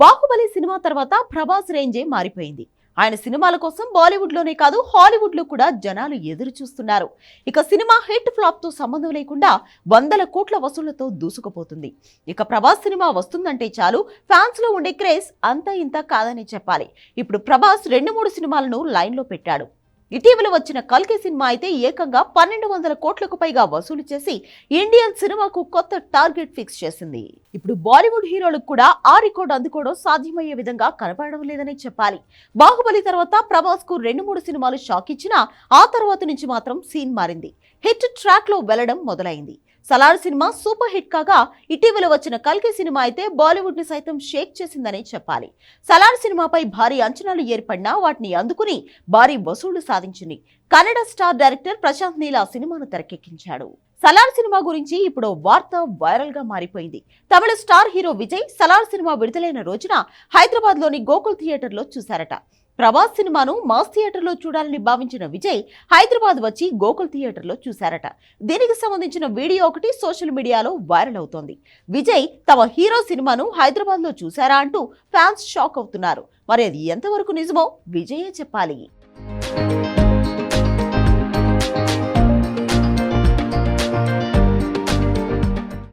Baahubali cinema తర్వాత ప్రభాస్ రేంజే మారిపోయింది. ఆయన సినిమాల కోసం బాలీవుడ్లోనే కాదు హాలీవుడ్లో కూడా జనాలు ఎదురు చూస్తున్నారు. ఇక సినిమా హిట్ ఫ్లాప్తో సంబంధం లేకుండా వందల కోట్ల వసూళ్ళతో దూసుకుపోతుంది. ఇక ప్రభాస్ సినిమా వస్తుందంటే చాలు ఫ్యాన్స్లో ఉండే క్రేజ్ అంతా ఇంత కాదని చెప్పాలి. ఇప్పుడు ప్రభాస్ రెండు మూడు సినిమాలను లైన్లో పెట్టాడు. ఇటీవల వచ్చిన కల్కి సినిమా అయితే ఏకంగా పన్నెండు వందల కోట్లకు పైగా వసూలు చేసి ఇండియన్ సినిమాకు కొత్త టార్గెట్ ఫిక్స్ చేసింది. ఇప్పుడు బాలీవుడ్ హీరోలకు కూడా ఆ రికార్డు అందుకోవడం సాధ్యమయ్యే విధంగా కనపడడం లేదని చెప్పాలి. బాహుబలి తర్వాత ప్రభాస్కు రెండు మూడు సినిమాలు షాక్ ఇచ్చినా ఆ తర్వాత నుంచి మాత్రం సీన్ మారింది. హిట్ ట్రాక్లో వెళ్ళడం మొదలైంది. సలార్ సినిమా సూపర్ హిట్ కాగా ఇటీవల వచ్చిన కల్కి సినిమా అయితే బాలీవుడ్ని సైతం షేక్ చేసిందని చెప్పాలి. సలార్ సినిమాపై భారీ అంచనాలు ఏర్పడినా వాటిని అందుకుని భారీ వసూళ్ళు సాధించింది. కన్నడ స్టార్ డైరెక్టర్ ప్రశాంత్ నీలా సినిమాను తెరకెక్కించాడు. సలార్ సినిమా గురించి ఇప్పుడు వార్త వైరల్గా మారిపోయింది. తమిళ star hero Vijay Salaar cinema విడుదలైన రోజున హైదరాబాద్లోని గోకుల్ థియేటర్లో చూశారట. ప్రభాస్ సినిమాను మాస్ థియేటర్లో చూడాలని భావించిన విజయ్ హైదరాబాద్ వచ్చి గోకుల్ థియేటర్లో చూశారట. దీనికి సంబంధించిన వీడియో ఒకటి సోషల్ మీడియాలో వైరల్ అవుతోంది. విజయ్ తమ హీరో సినిమాను హైదరాబాద్లో చూశారా అంటూ ఫ్యాన్స్ షాక్ అవుతున్నారు. మరి అది ఎంతవరకు నిజమో విజయే చెప్పాలి.